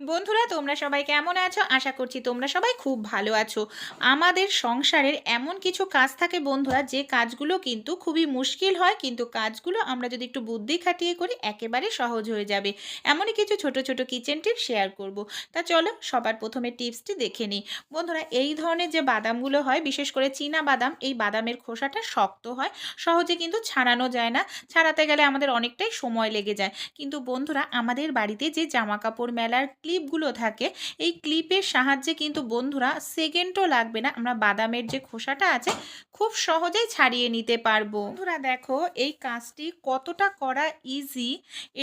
বন্ধুরা, তোমরা সবাই কেমন আছো? আশা করছি তোমরা সবাই খুব ভালো আছো। আমাদের সংসারের এমন কিছু কাজ থাকে বন্ধুরা, যে কাজগুলো কিন্তু খুবই মুশকিল হয়, কিন্তু কাজগুলো আমরা যদি একটু বুদ্ধি খাটিয়ে করি, একেবারে সহজ হয়ে যাবে। এমনই কিছু ছোট ছোট কিচেন টিপ শেয়ার করব। তা চলো, সবার প্রথমে টিপসটি দেখে নিই। বন্ধুরা, এই ধরনের যে বাদামগুলো হয়, বিশেষ করে চীনা বাদাম, এই বাদামের খোসাটা শক্ত হয়, সহজে কিন্তু ছাড়ানো যায় না। ছাড়াতে গেলে আমাদের অনেকটাই সময় লেগে যায়। কিন্তু বন্ধুরা, আমাদের বাড়িতে যে জামা কাপড় মেলার ক্লিপগুলো থাকে, এই ক্লিপের সাহায্যে কিন্তু বন্ধুরা সেকেন্ডও লাগবে না, আমরা বাদামের যে খোসাটা আছে খুব সহজেই ছাড়িয়ে নিতে পারব। বন্ধুরা দেখো, এই কাজটি কতটা করা ইজি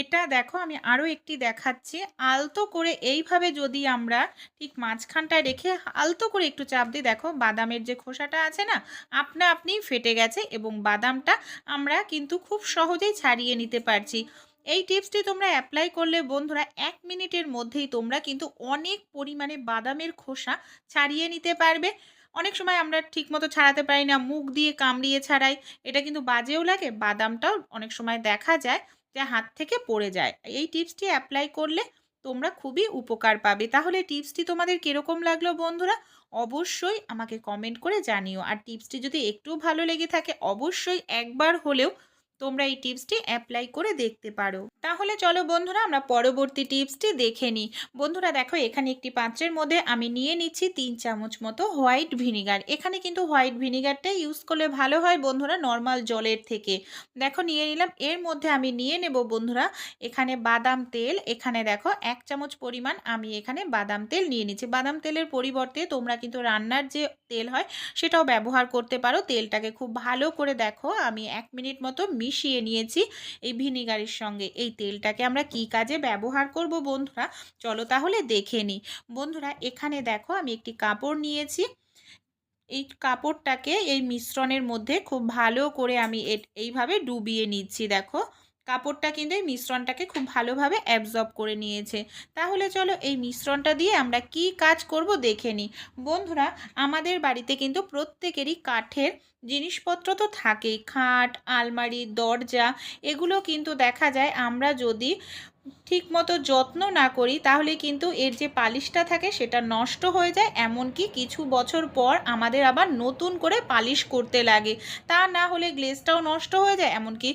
এটা দেখো আমি আরও একটি দেখাচ্ছি। আলতো করে এইভাবে যদি আমরা ঠিক মাঝখানটায় রেখে আলতো করে একটু চাপ দিই, দেখো বাদামের যে খোসাটা আছে না, আপনা আপনিই ফেটে গেছে এবং বাদামটা আমরা কিন্তু খুব সহজেই ছাড়িয়ে নিতে পারছি। এই টিপসটি তোমরা অ্যাপ্লাই করলে বন্ধুরা এক মিনিটের মধ্যেই তোমরা কিন্তু অনেক পরিমাণে বাদামের খোসা ছাড়িয়ে নিতে পারবে। অনেক সময় আমরা ঠিকমতো ছাড়াতে পারি না, মুখ দিয়ে কামড়িয়ে ছাড়াই। এটা কিন্তু বাজেও লাগে, বাদামটাও অনেক সময় দেখা যায় যে হাত থেকে পড়ে যায়। এই টিপসটি অ্যাপ্লাই করলে তোমরা খুবই উপকার পাবে। তাহলে টিপসটি তোমাদের কীরকম লাগল বন্ধুরা? অবশ্যই আমাকে কমেন্ট করে জানিও। আর টিপসটি যদি একটু ভালো লেগে থাকে, অবশ্যই একবার হলেও তোমরা এই টিপসটি অ্যাপ্লাই করে দেখতে পারো। তাহলে চলো বন্ধুরা, আমরা পরবর্তী টিপসটি দেখে নিই। বন্ধুরা দেখো, এখানে একটি পাত্রের মধ্যে আমি নিয়ে নিচ্ছি তিন চামচ মতো হোয়াইট ভিনিগার। এখানে কিন্তু হোয়াইট ভিনিগারটা ইউজ করলে ভালো হয় বন্ধুরা নর্মাল জলের থেকে। দেখো, নিয়ে নিলাম। এর মধ্যে আমি নিয়ে নেব বন্ধুরা, এখানে বাদাম তেল। এখানে দেখো, এক চামচ পরিমাণ আমি এখানে বাদাম তেল নিয়ে নিচ্ছি। বাদাম তেলের পরিবর্তে তোমরা কিন্তু রান্নার যে তেল হয়, সেটাও ব্যবহার করতে পারো। তেলটাকে খুব ভালো করে দেখো, আমি এক মিনিট মতো মিশিয়ে নিয়েছি। এই ভিনিগারের সঙ্গে এই তেলটাকে আমরা কি কাজে ব্যবহার করব বন্ধুরা? চলো তাহলে দেখে নিই বন্ধুরা, এখানে দেখো আমি একটি কাপড় নিয়েছি। এই কাপড়টাকে এই মিশ্রণের মধ্যে খুব ভালো করে আমি এইভাবে ডুবিয়ে নিচ্ছি, দেখো। কাপড়টা কিন্তু এই মিশ্রণটাকে খুব ভালোভাবে অ্যাবজর্ব করে নিয়েছে। তাহলে চলো এই মিশ্রণটা দিয়ে আমরা কি কাজ করব দেখে নিই। বন্ধুরা, আমাদের বাড়িতে কিন্তু প্রত্যেকেরই কাঠের জিনিসপত্র তো থাকেই। খাট, আলমারি, দরজা, এগুলো কিন্তু দেখা যায় আমরা যদি ঠিক মতো যত্ন না করি, তাহলে কিন্তু এর যে পালিশটা থাকে সেটা নষ্ট হয়ে যায়। এমনকি কিছু বছর পর আমাদের আবার নতুন করে পালিশ করতে লাগে। তা না হলে গ্লেজটাও নষ্ট হয়ে যায়। এমনকি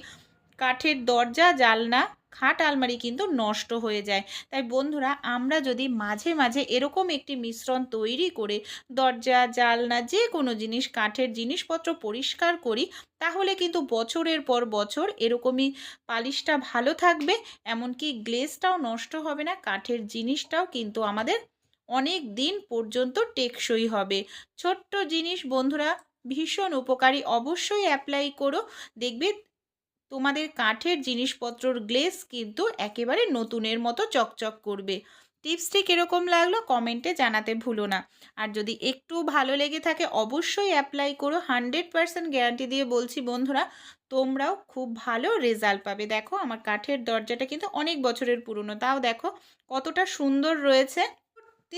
কাঠের দরজা, জালনা, খাট আলমারি কিন্তু নষ্ট হয়ে যায়। তাই বন্ধুরা, আমরা যদি মাঝে মাঝে এরকম একটি মিশ্রণ তৈরি করে দরজা, জালনা যে কোনো জিনিস, কাঠের জিনিসপত্র পরিষ্কার করি, তাহলে কিন্তু বছরের পর বছর এরকমই পালিশটা ভালো থাকবে। এমনকি গ্লেজটাও নষ্ট হবে না, কাঠের জিনিসটাও কিন্তু আমাদের অনেক দিন পর্যন্ত টেকসই হবে। ছোট্ট জিনিস বন্ধুরা, ভীষণ উপকারী, অবশ্যই অ্যাপ্লাই করো। দেখবে তোমাদের কাঠের জিনিসপত্রর গ্লেস কিন্তু একেবারে নতুনের মতো চকচক করবে। টিপসটি কীরকম লাগল কমেন্টে জানাতে ভুলো না। আর যদি একটু ভালো লেগে থাকে অবশ্যই অ্যাপ্লাই করো। হান্ড্রেড পারসেন্ট গ্যারান্টি দিয়ে বলছি বন্ধুরা, তোমরাও খুব ভালো রেজাল্ট পাবে। দেখো আমার কাঠের দরজাটা কিন্তু অনেক বছরের পুরনো। তাও দেখো কতটা সুন্দর রয়েছে।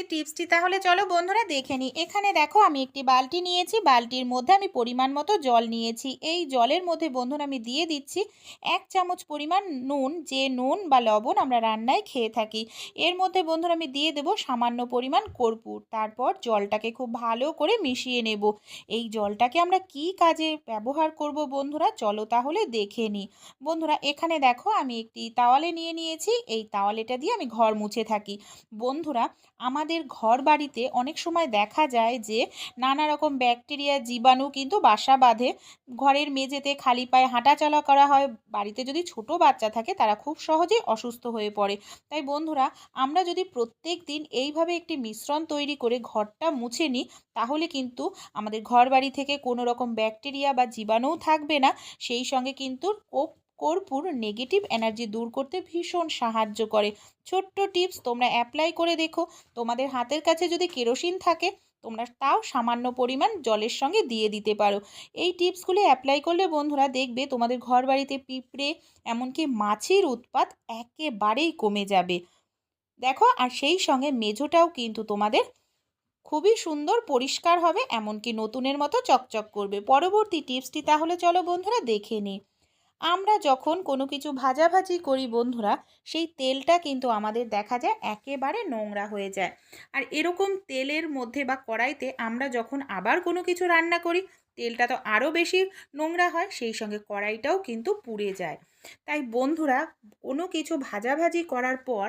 টিপসটি তাহলে চলো বন্ধুরা দেখে নিই। এখানে দেখো আমি একটি বালতি নিয়েছি, বালতির মধ্যে আমি পরিমাণ মতো জল নিয়েছি। এই জলের মধ্যে বন্ধুরা আমি দিয়ে দিচ্ছি এক চামচ পরিমাণ নুন, যে নুন বা লবণ আমরা রান্নায় খেয়ে থাকি। এর মধ্যে বন্ধুরা আমি দিয়ে দেব সামান্য পরিমাণ কর্পূর। তারপর জলটাকে খুব ভালো করে মিশিয়ে নেব। এই জলটাকে আমরা কি কাজে ব্যবহার করব বন্ধুরা, চলো তাহলে দেখে নিই। বন্ধুরা, এখানে দেখো আমি একটি তাওয়ালে নিয়ে নিয়েছি। এই তাওয়ালেটা দিয়ে আমি ঘর মুছে থাকি। বন্ধুরা আমাদের ঘর বাড়িতে অনেক সময় দেখা যায় যে নানা রকম ব্যাকটেরিয়া, জীবাণু কিন্তু বাসা বাঁধে। ঘরের মেঝেতে খালি পায়ে হাঁটাচলা করা হয়। বাড়িতে যদি ছোট বাচ্চা থাকে, তারা খুব সহজেই অসুস্থ হয়ে পড়ে। তাই বন্ধুরা, আমরা যদি প্রত্যেক দিন এইভাবে একটি মিশ্রণ তৈরি করে ঘরটা মুছে নিই, তাহলে কিন্তু আমাদের ঘর বাড়ি থেকে কোনো রকম ব্যাকটেরিয়া বা জীবাণুও থাকবে না। সেই সঙ্গে কিন্তু কর্পূর নেগেটিভ এনার্জি দূর করতে ভীষণ সাহায্য করে। ছোট্ট টিপস তোমরা অ্যাপ্লাই করে দেখো। তোমাদের হাতের কাছে যদি কেরোসিন থাকে, তোমরা তাও সামান্য পরিমাণ জলের সঙ্গে দিয়ে দিতে পারো। এই টিপসগুলি অ্যাপ্লাই করলে বন্ধুরা দেখবে তোমাদের ঘর বাড়িতে পিঁপড়ে, এমনকি মাছির উৎপাত একেবারেই কমে যাবে। দেখো, আর সেই সঙ্গে মেঝোটাও কিন্তু তোমাদের খুবই সুন্দর পরিষ্কার হবে, এমনকি নতুনের মতো চকচক করবে। পরবর্তী টিপসটি তাহলে চলো বন্ধুরা দেখে নিই। আমরা যখন কোনো কিছু ভাজাভাজি করি, বন্ধুরা, সেই তেলটা কিন্তু আমাদের দেখা যায় একেবারে নোংরা হয়ে যায়। আর এরকম তেলের মধ্যে বা কড়াইতে আমরা যখন আবার কোনো কিছু রান্না করি, তেলটা তো আরও বেশি নোংরা হয়, সেই সঙ্গে কড়াইটাও কিন্তু পুড়ে যায়। তাই বন্ধুরা, কোনো কিছু ভাজাভাজি করার পর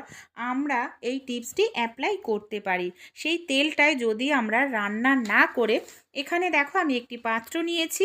আমরা এই টিপসটি অ্যাপ্লাই করতে পারি। সেই তেলটায় যদি আমরা রান্না না করে, এখানে দেখো আমি একটি পাত্র নিয়েছি।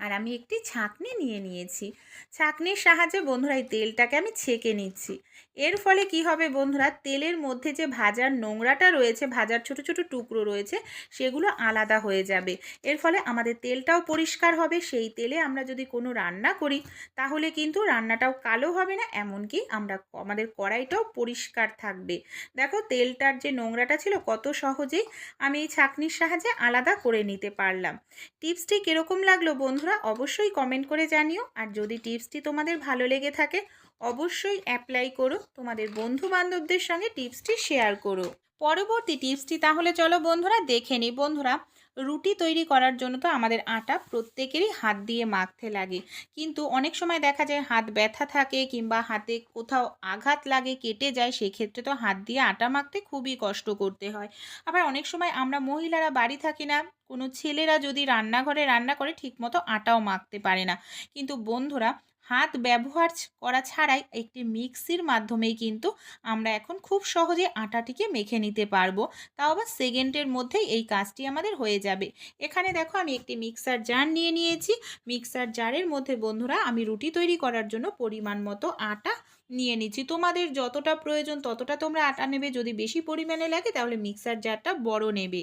আর আমি একটি ছাঁকনি নিয়ে নিয়েছি। ছাঁকনির সাহায্যে বন্ধুরা এই তেলটাকে আমি ছেঁকে নিচ্ছি। এর ফলে কি হবে বন্ধুরা? তেলের মধ্যে যে ভাজার নোংরাটা রয়েছে, ভাজার ছোট ছোট টুকরো রয়েছে, সেগুলো আলাদা হয়ে যাবে। এর ফলে আমাদের তেলটাও পরিষ্কার হবে। সেই তেলে আমরা যদি কোনো রান্না করি, তাহলে কিন্তু রান্নাটাও কালো হবে না, এমনকি আমরা আমাদের কড়াইটাও পরিষ্কার থাকবে। দেখো, তেলটার যে নোংরাটা ছিল, কত সহজেই আমি এই ছাঁকনির সাহায্যে আলাদা করে নিতে পারলাম। টিপসটি কীরকম লাগল বন্ধুরা? অবশ্যই কমেন্ট করে জানিও। আর যদি টিপসটি তোমাদের ভালো লেগে থাকে অবশ্যই অ্যাপ্লাই করো। তোমাদের বন্ধু বান্ধবদের সঙ্গে টিপসটি শেয়ার করো। পরবর্তী টিপসটি তাহলে চলো বন্ধুরা দেখে নিই। বন্ধুরা, রুটি তৈরি করার জন্য তো আমাদের আটা প্রত্যেকেরই হাত দিয়ে মাখতে লাগে। কিন্তু অনেক সময় দেখা যায় হাত ব্যথা থাকে কিংবা হাতে কোথাও আঘাত লাগে, কেটে যায়, সেক্ষেত্রে তো হাত দিয়ে আটা মাখতে খুবই কষ্ট করতে হয়। আবার অনেক সময় আমরা মহিলারা বাড়ি থাকি না, কোনো ছেলেরা যদি রান্নাঘরে রান্না করে ঠিকমতো আটাও মাখতে পারে না। কিন্তু বন্ধুরা হাত ব্যবহার করা ছাড়াই একটি মিক্সির মাধ্যমেই কিন্তু আমরা এখন খুব সহজে আটাটিকে মেখে নিতে পারব। তাও আবার সেকেন্ডের মধ্যেই এই কাজটি আমাদের হয়ে যাবে। এখানে দেখো আমি একটি মিক্সার জার নিয়ে নিয়েছি। মিক্সার জারের মধ্যে বন্ধুরা আমি রুটি তৈরি করার জন্য পরিমাণ মতো আটা নিয়ে নিচ্ছি। তোমাদের যতটা প্রয়োজন ততটা তোমরা আটা নেবে। যদি বেশি পরিমাণে লাগে তাহলে মিক্সার জারটা বড় নেবে।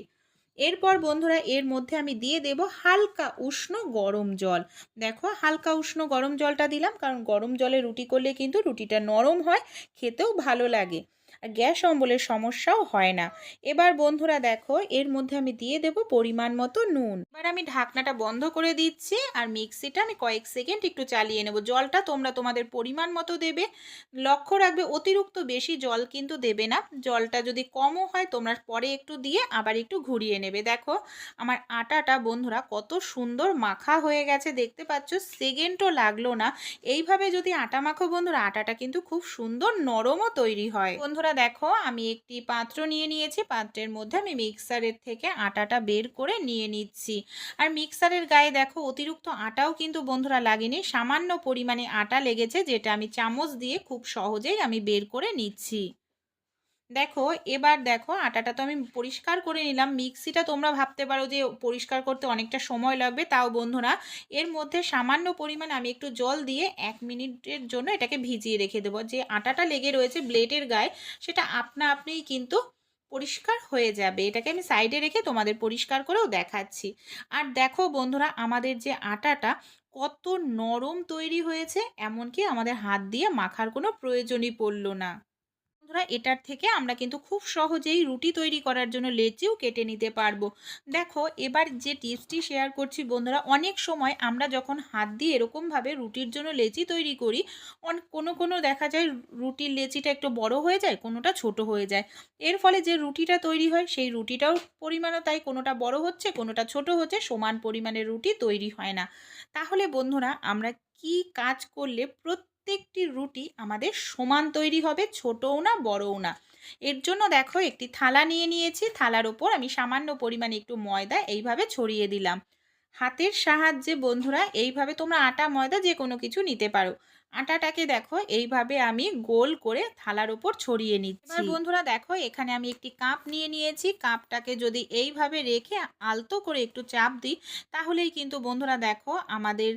এরপর বন্ধুরা এর মধ্যে আমি দিয়ে দেব হালকা উষ্ণ গরম জল। দেখো হালকা উষ্ণ গরম জলটা দিলাম, কারণ গরম জলে রুটি করলে কিন্তু রুটিটা নরম হয়, খেতেও ভালো লাগে। গ্যাস অম্বলের সমস্যাও হয় না। এবার বন্ধুরা দেখো, এর মধ্যে আমি দিয়ে দেব পরিমাণ মতো নুন। এবার আমি ঢাকনাটা বন্ধ করে দিচ্ছি আর মিক্সিটা আমি কয়েক সেকেন্ড একটু চালিয়ে নেব। জলটা তোমরা তোমাদের পরিমাণ মতো দেবে। লক্ষ্য রাখবে, অতিরিক্ত বেশি জল কিন্তু দেবে না। জলটা যদি কমও হয়, তোমরা পরে একটু দিয়ে আবার একটু ঘুরিয়ে নেবে। দেখো, আমার আটাটা বন্ধুরা কত সুন্দর মাখা হয়ে গেছে, দেখতে পাচ্ছ? সেকেন্ডও লাগল না। এইভাবে যদি আটা মাখো বন্ধুরা, আটাটা কিন্তু খুব সুন্দর নরমও তৈরি হয়। বন্ধুরা দেখো, আমি একটি পাত্র নিয়ে নিয়েছি। পাত্রের মধ্যে আমি মিক্সারের থেকে আটাটা বের করে নিয়ে নিচ্ছি। আর মিক্সারের গায়ে দেখো, অতিরিক্ত আটাও কিন্তু বন্ধুরা লাগেনি। সামান্য পরিমাণে আটা লেগেছে, যেটা আমি চামচ দিয়ে খুব সহজেই আমি বের করে নিচ্ছি। দেখো, এবার দেখো, আটাটা তো আমি পরিষ্কার করে নিলাম। মিক্সিটা তোমরা ভাবতে পারো যে পরিষ্কার করতে অনেকটা সময় লাগবে, তাও বন্ধুরা। এর মধ্যে সামান্য পরিমাণ আমি একটু জল দিয়ে এক মিনিটের জন্য এটাকে ভিজিয়ে রেখে দেবো। যে আটাটা লেগে রয়েছে ব্লেডের গায়ে, সেটা আপনা আপনিই কিন্তু পরিষ্কার হয়ে যাবে। এটাকে আমি সাইডে রেখে তোমাদের পরিষ্কার করেও দেখাচ্ছি। আর দেখো বন্ধুরা, আমাদের যে আটাটা কত নরম তৈরি হয়েছে, এমনকি আমাদের হাত দিয়ে মাখার কোনো প্রয়োজনই পড়ল না। বন্ধুরা এটার থেকে আমরা কিন্তু খুব সহজেই রুটি তৈরি করার জন্য লেচিও কেটে নিতে পারব। দেখো, এবার যে টিপসটি শেয়ার করছি বন্ধুরা, অনেক সময় আমরা যখন হাত দিয়ে এরকমভাবে রুটির জন্য লেচি তৈরি করি কোনো কোনো দেখা যায় রুটির লেচিটা একটু বড় হয়ে যায়, কোনোটা ছোট হয়ে যায়। এর ফলে যে রুটিটা তৈরি হয়, সেই রুটিটাও পরিমাণও তাই, কোনোটা বড় হচ্ছে, কোনোটা ছোট হচ্ছে, সমান পরিমাণের রুটি তৈরি হয় না। তাহলে বন্ধুরা, আমরা কি কাজ করলে প্রত্যেক প্রত্যেকটি রুটি আমাদের সমান তৈরি হবে, ছোটও না, বড়ও না। এর জন্য দেখো একটি থালা নিয়ে নিয়েছি, থালার ওপর আমি সামান্য পরিমাণে একটু ময়দা এইভাবে ছড়িয়ে দিলাম। হাতের সাহায্যে বন্ধুরা এইভাবে তোমরা আটা, ময়দা যে কোনো কিছু নিতে পারো। আটাটাকে দেখো এইভাবে আমি গোল করে থালার ওপর ছড়িয়ে নিচ্ছি। এবার বন্ধুরা দেখো এখানে আমি একটি কাপ নিয়ে নিয়েছি। কাপটাকে যদি এইভাবে রেখে আলতো করে একটু চাপ দিই, তাহলেই কিন্তু বন্ধুরা দেখো আমাদের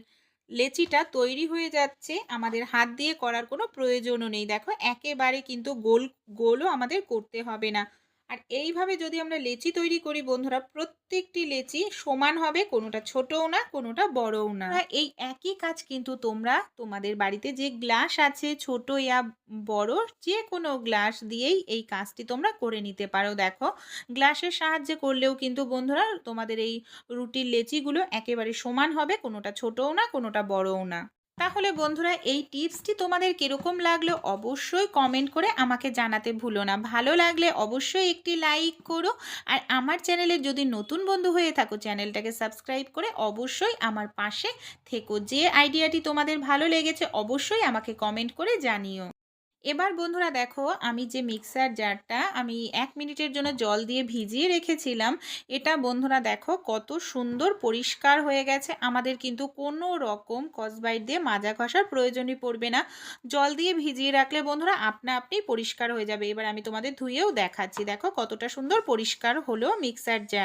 লেচিটা তৈরি হয়ে যাচ্ছে। আমাদের হাত দিয়ে করার কোনো প্রয়োজনও নেই। দেখো, একেবারে কিন্তু গোল, গোলও আমাদের করতে হবে না। আর এইভাবে যদি আমরা লেচি তৈরি করি বন্ধুরা, প্রত্যেকটি লেচি সমান হবে, কোনোটা ছোটও না, কোনোটা বড়ও না। এই একই কাজ কিন্তু তোমরা তোমাদের বাড়িতে যে গ্লাস আছে, ছোট ইয়া বড় যে কোনো গ্লাস দিয়েই এই কাজটি তোমরা করে নিতে পারো। দেখো, গ্লাসের সাহায্যে করলেও কিন্তু বন্ধুরা তোমাদের এই রুটির লেচিগুলো একেবারে সমান হবে, কোনোটা ছোটও না, কোনোটা বড়ও না। তাহলে বন্ধুরা এই টিপসটি তোমাদের কীরকম লাগল অবশ্যই কমেন্ট করে আমাকে জানাতে ভুলো না। ভালো লাগলে অবশ্যই একটি লাইক করো আর আমার চ্যানেলে যদি নতুন বন্ধু হয়ে থাকো চ্যানেলটাকে সাবস্ক্রাইব করে অবশ্যই আমার পাশে থেকো। যে আইডিয়াটি তোমাদের ভালো লেগেছে অবশ্যই আমাকে কমেন্ট করে জানিও। এবার বন্ধুরা দেখো, আমি যে মিক্সার জারটা আমি এক মিনিটের জন্য জল দিয়ে ভিজিয়ে রেখেছিলাম, এটা বন্ধুরা দেখো কত সুন্দর পরিষ্কার হয়ে গেছে। আমাদের কিন্তু কোনো রকম কসবাইট দিয়ে মাজা ঘষার প্রয়োজনই পড়বে না। জল দিয়ে ভিজিয়ে রাখলে বন্ধুরা আপনা আপনি পরিষ্কার হয়ে যাবে। এবার আমি তোমাদের ধুয়েও দেখাচ্ছি। দেখো কতটা সুন্দর পরিষ্কার হলো মিক্সার জার